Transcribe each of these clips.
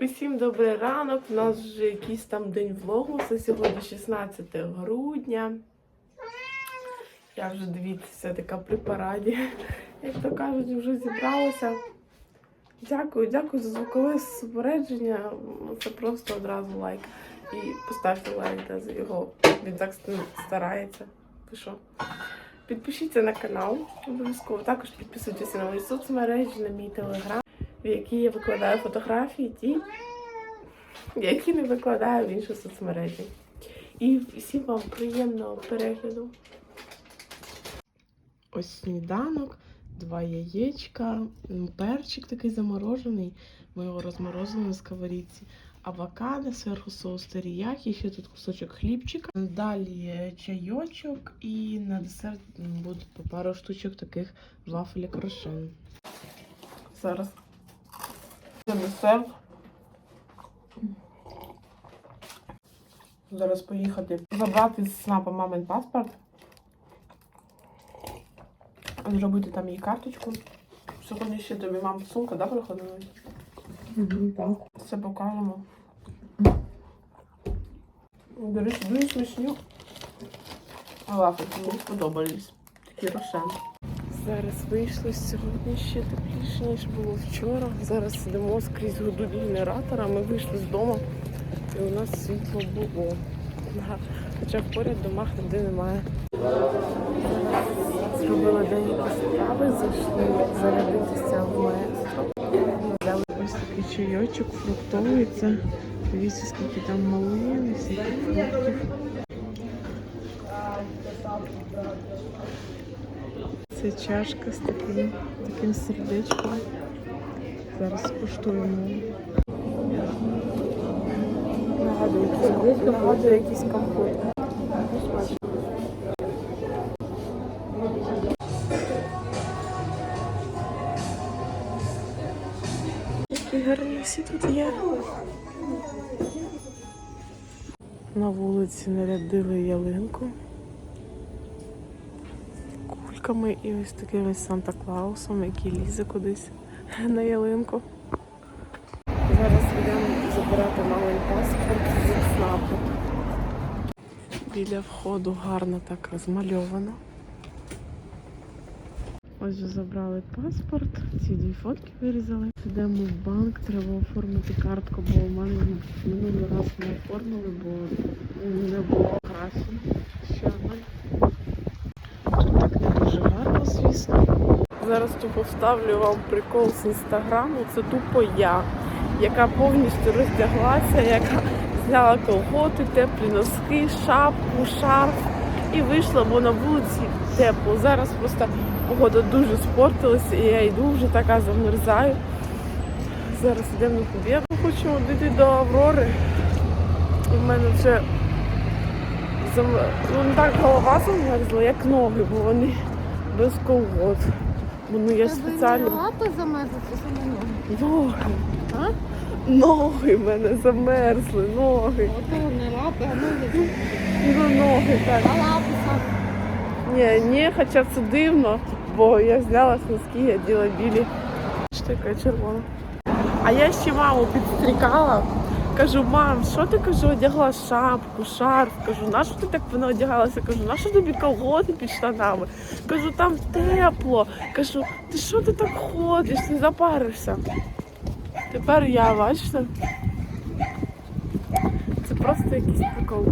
Усім добрий ранок. У нас вже якийсь там день влогу. Це сьогодні 16 грудня. Я вже дивіться, така при параді. Як то кажуть, вже зібралася. Дякую, дякую за звукове супередження. Це просто одразу лайк. І поставте лайк за його. Він так старається. Що? Підпишіться на канал обов'язково. Також підписуйтесь на мої соцмережі, на мій телеграм, в якій я викладаю фотографії, ті, які не викладаю в інші соцмережі. І всім вам приємного перегляду. Ось сніданок, два яєчка, перчик такий заморожений. Ми його розморозили на сковорідці. Авокадо, зверху соус теріякі, ще тут кусочок хлібчика. Далі чайочок і на десерт буде по пару штучок таких вафель крошен. Зараз це десерт. Зараз поїхати забрати з СНАПа мамин паспорт. Зробити там їй карточку. Сьогодні ще тобі мам сумка, да, приходила? Так. Все покажемо. До речі, дуже смачні. Вафельки мені сподобались. Такі рошен. Зараз вийшли сьогодні ще тепліше, ніж було вчора. Зараз сидимо скрізь гудуть генератора. Ми вийшли з дому і у нас світло було. Хоча поряд в домах ніде немає. Зробила деякі справи, зайшли зарядитися в маестро. Взяли ось такий чайочок фруктовий. Це дивіться, скільки там малини, фруктів. Це чашка з таким, таким сердечком. Зараз скуштуємо. Нагадує, сердечко нагадує якийсь компот. Гарні всі тут є. На вулиці нарядили ялинку кульками і ось таким ось Санта-Клаусом, який лізе кудись на ялинку. Зараз йдемо забирати мамин паспорт з ЦНАПу. Біля входу гарно так розмальовано. Ось забрали паспорт, ці дві фотки вирізали. Йдемо в банк, треба оформити картку, бо у мене минулий раз не оформили, бо не було краще. Ще. Тут так не дуже гарно, звісно. Зараз тупо вставлю вам прикол з інстаграму. Це тупо я, яка повністю роздяглася, яка зняла колготи, теплі носки, шапку, шарф і вийшла, бо на вулиці тепло. Зараз просто погода дуже спортилася, і я йду вже така замерзаю. Зараз йдемо на побігу. Хочемо дійти до Аврори. І в мене вже зам... ну, не так голова замерзла, як ноги, бо вони без колгот. Бо ну я спеціально. лапи замерзли, чи саме ноги? Ноги. А? Ноги в мене замерзли, ноги. Ото не лапи, а ноги замерзли. Ну, ноги так. А лапи саме. Ні, ні, хоча це дивно, бо я зняла носки, я діла білі. Що така червона. А я ще маму підстрікала. Кажу, мам, що ти кажу, одягла шапку, шарф. Кажу, на що ти так вона одягалася? Кажу, на що тобі колготи під штанами? Кажу, там тепло. Кажу, ти що ти так ходиш, не запаришся. Тепер я, бачите? Це просто якийсь прикол.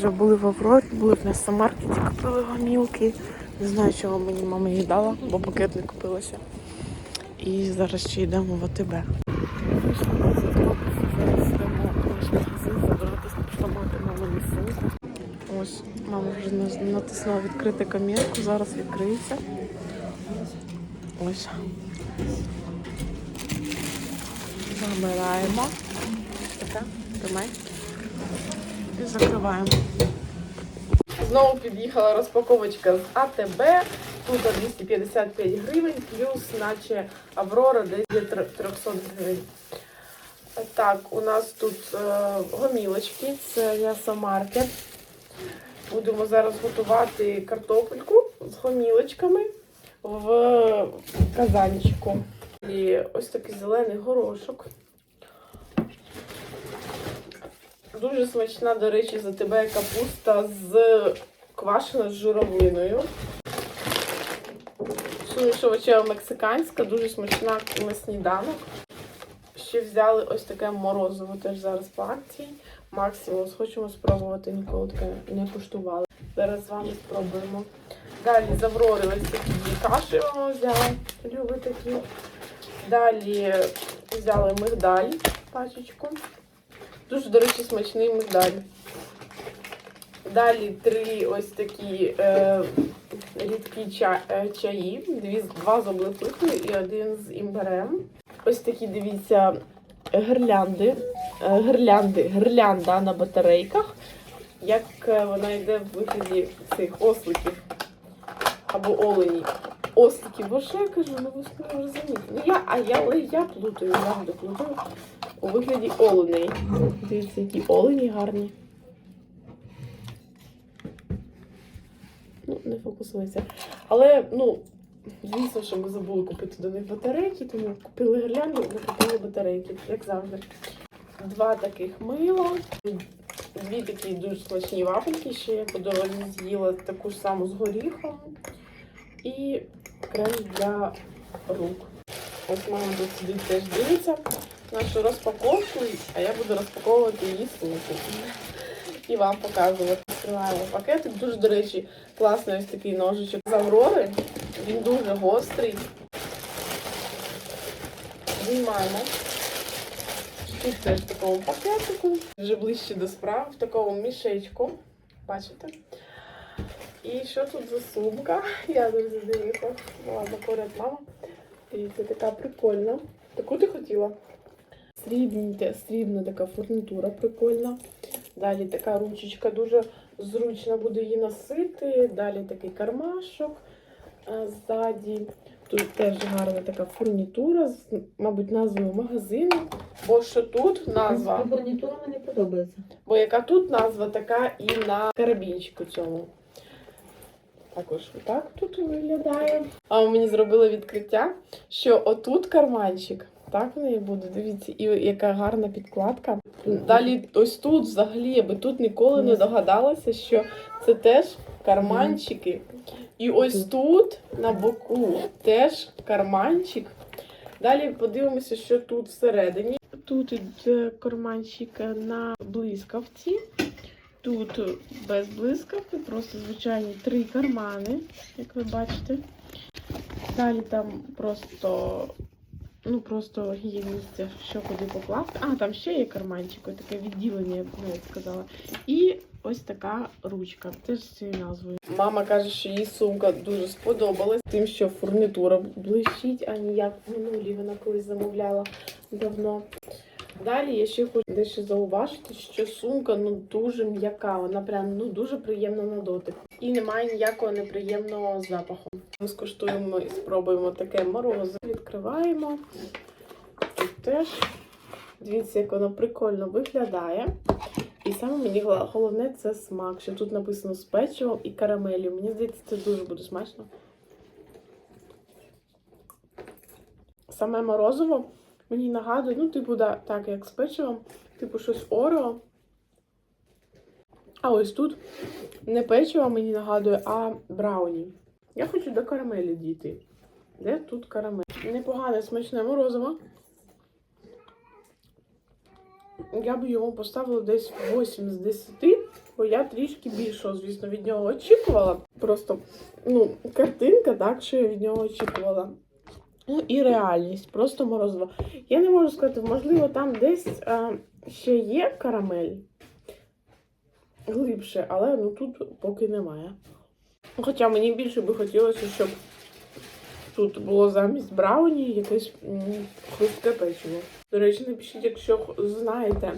Вже були в Аврорі, були в Несамаркеті, купили гамілки. Не знаю, чого мені мама їх дала, бо пакет не купилася. І зараз ще йдемо в АТБ. Ось мама вже на- натиснула відкрити камірку, зараз відкриється. Ось. Забираємо. Така, тримай. І закриваємо. Знову під'їхала розпаковочка з АТБ. Тут 255 гривень, плюс наче Аврора десь для 300 гривень. Так, у нас тут е, гомілочки, це м'ясомаркет. Будемо зараз готувати картопельку з гомілочками в казанчику. І ось такий зелений горошок. Дуже смачна, до речі, за тебе капуста з квашена з журавлиною. Суміш овочева мексиканська, дуже смачна на сніданок. Ще взяли ось таке морозиво, теж зараз по акції. Максимус, хочемо спробувати, ніколи таке не куштували. Зараз з вами спробуємо. Далі з Аврори ось такі каші взяла. Люблю такі. Далі взяли мигдаль, пачечку. Дуже, до речі, смачний мигдаль. Далі три ось такі е, рідкі ча, е, чаї, дві, два з облепихою і один з імбирем. Ось такі, дивіться, гирлянди. Е, гирлянди, гирлянда на батарейках. Як е, вона йде в вигляді цих осликів або оленів. Осликів, бо що я кажу, ну ви ж не розумієте. Ну я, а я, але я плутаю, буду плутаю у вигляді оленей. Дивіться, які олені гарні. Ну, не фокусується. Але, ну, звісно, що ми забули купити до них батарейки, тому купили гірлянду, не купили батарейки, як завжди. Два таких мила, дві такі дуже смачні вафельки, ще я по дорозі з'їла таку ж саму з горіхом. І крем для рук. Ось мама тут сидить теж дивиться нашу розпаковку, а я буду розпаковувати її сумку. І вам показувати. Відкриваємо пакетик. Дуже, до речі, класний ось такий ножичок з Аврори. Він дуже гострий. Знімаємо. Тут теж в такому пакетику. Вже ближче до справ, в такому мішечку. Бачите? І що тут за сумка? Я дуже дивлюся. Ну ладно, поряд мама. Дивіться, така прикольна. Таку ти хотіла? Срібна, срібна така фурнітура прикольна. Далі така ручечка дуже зручно буде її носити. Далі такий кармашок е, ззаді. Тут теж гарна така фурнітура з, мабуть, назвою магазину. Бо що тут назва? Гарнітура мені подобається. Бо яка тут назва, така і на карабінчику цьому. Також так тут виглядає. А мені зробили відкриття, що отут карманчик. Так в неї буде. Дивіться, і яка гарна підкладка. Далі, ось тут, взагалі, я би тут ніколи не догадалася, що це теж карманчики. І ось тут на боку теж карманчик. Далі подивимося, що тут всередині. Тут іде карманчик на блискавці. Тут без блискавки, просто звичайні три кармани, як ви бачите. Далі там просто, ну просто є місце, що куди покласти. А, там ще є карманчик, ось таке відділення, я б навіть сказала. І ось така ручка, теж з цією назвою. Мама каже, що їй сумка дуже сподобалась, тим, що фурнітура блищить, а не як в минулій вона колись замовляла давно. Далі я ще хочу дещо зауважити, що сумка ну дуже м'яка, вона прям ну дуже приємна на дотик. І немає ніякого неприємного запаху. Ми скуштуємо і спробуємо таке морозиво. Відкриваємо. Тут теж. Дивіться, як воно прикольно виглядає. І саме мені головне це смак, що тут написано з печивом і карамелью. Мені здається, це дуже буде смачно. Саме морозиво мені нагадує, ну, типу, да, так, як з печивом, типу щось Орео. А ось тут не печиво мені нагадує, а брауні. Я хочу до карамелі дійти. Де тут карамель? Непогане смачне морозиво. Я б йому поставила десь 8 з 10, бо я трішки більшого, звісно, від нього очікувала. Просто, ну, картинка, так, що я від нього очікувала. Ну і реальність, просто морозиво. Я не можу сказати, можливо, там десь а, ще є карамель глибше, але ну тут поки немає. Хоча мені більше би хотілося, щоб тут було замість брауні якесь хрустке печиво. До речі, напишіть, якщо знаєте,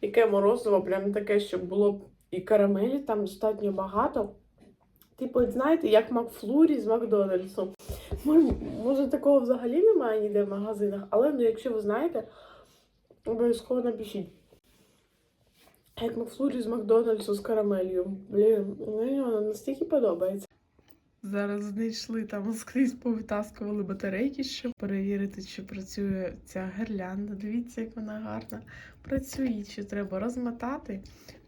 яке морозиво, прям таке, щоб було і карамелі там достатньо багато. Типу, знаєте, як Макфлурі з Макдональдсу. Може, такого взагалі немає ніде в магазинах, але ну, якщо ви знаєте, Обов'язково напишіть. Як Макфлурі з Макдональдсу з карамелью. Блін, мені вона настільки подобається. Зараз знайшли там скрізь повитаскували батарейки, щоб перевірити, чи працює ця гирлянда. Дивіться, як вона гарна. Працює, чи треба розмотати,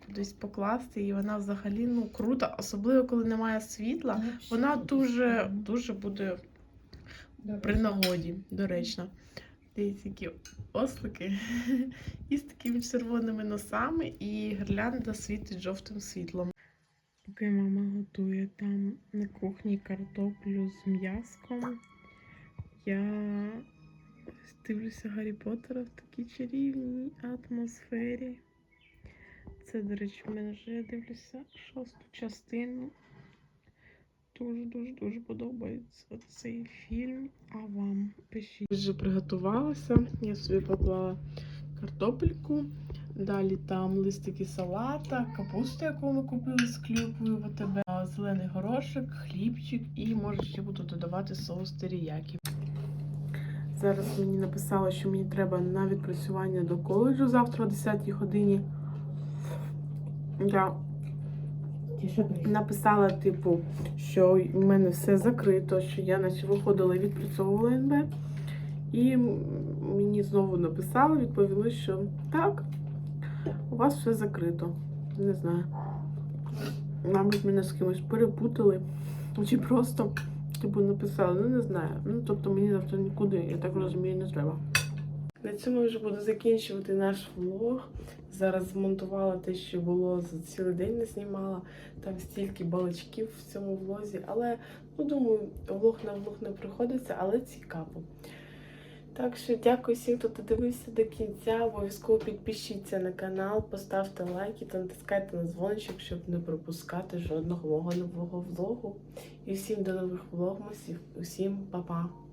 кудись покласти, і вона взагалі ну крута, особливо коли немає світла. Вона дуже дуже буде при нагоді, доречно. Дивіться, які ослики із такими червоними носами, і гірлянда світить жовтим світлом. Поки мама готує там на кухні картоплю з м'яском, я дивлюся Гаррі Поттера в такій чарівній атмосфері. Це, до речі, в мене вже я дивлюся шосту частину. Дуже-дуже дуже подобається цей фільм. А вам пишіть. Вже приготувалася. Я собі поклала картопельку. Далі там листики салата, капусту, яку ми купили з клюквою в АТБ, зелений горошок, хлібчик і може ще буду додавати соус теріякі. Зараз мені написали, що мені треба на відпрацювання до коледжу завтра о 10 годині. Я написала, типу, що в мене все закрито, що я наче виходила і відпрацьовувала НБ. І мені знову написали, відповіли, що так, у вас все закрито. Не знаю. Мабуть, мене з кимось перепутали. Чи просто, типу, написали, ну не знаю. Ну, тобто мені завтра нікуди, я так розумію, не треба. На цьому вже буду закінчувати наш влог. Зараз змонтувала те, що було за цілий день не знімала. Там стільки балачків в цьому влозі. Але ну думаю, влог на влог не приходиться, але цікаво. Так що дякую всім, хто додивився до кінця. Обов'язково підпишіться на канал, поставте лайки та натискайте на дзвоничок, щоб не пропускати жодного мого нового влогу. І всім до нових влогмасів. Усім па-па!